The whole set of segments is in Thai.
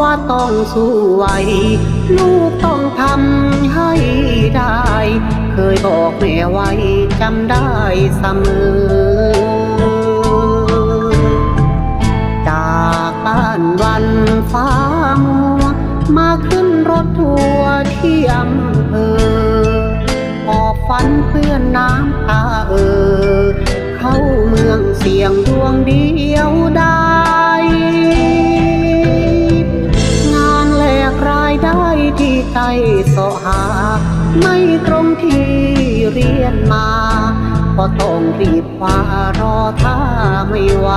ว่าต้องสู้ไหวลูกต้องทำให้ได้ เคยบอกแม่ไว้จำได้เสมอ จากบ้านวันฟ้ามัวมาขึ้นรถทัวร์ที่อำเภอหอบฝันเพื่อนน้ำตาเออ ที่ใจเสาะหา ไม่ตรงที่เรียนมาก็ต้องรีบคว้ารอท่าไม่ไหว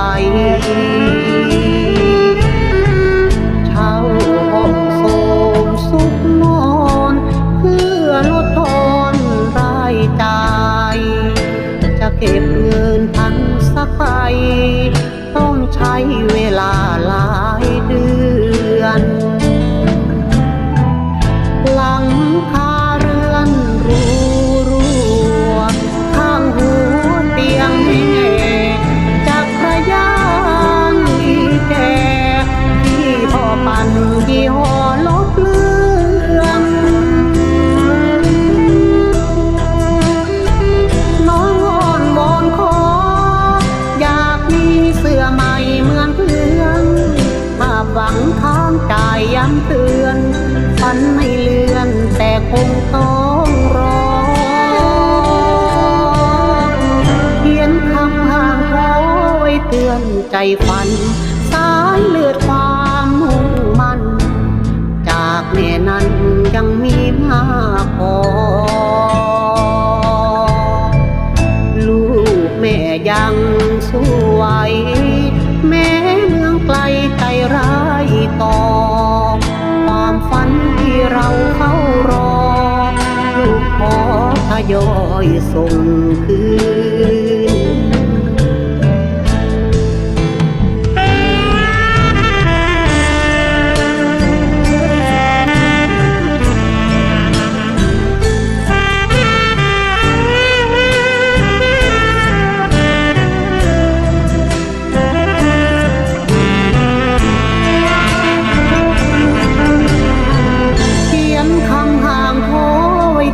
เช่าห้องโสมสุขนอนเพื่อลดทอนรายจ่าย จะเก็บเงินพันสักไป ต้องใช้เว ลังคา คงต้องรอเขียนคำห่างโไว้เตือนใจฝัน ย่อยส่งคืน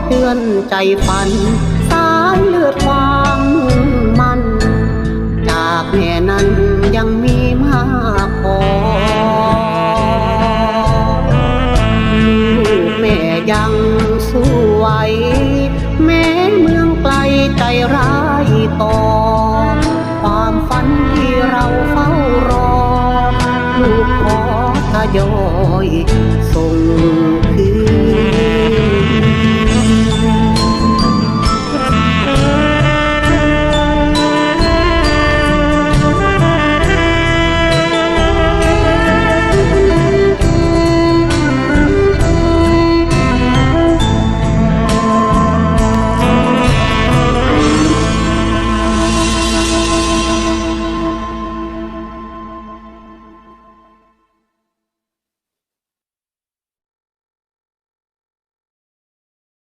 เตือนใจฝัน สายเลือดความมุ่งมัน จากแม่นั้นยังมีมากพอลูกแม่ยังสวแม้เมืองไกลใจร้ายต่อ ความฝันที่เราเฝ้ารอ ลูกขอทยอยส่ง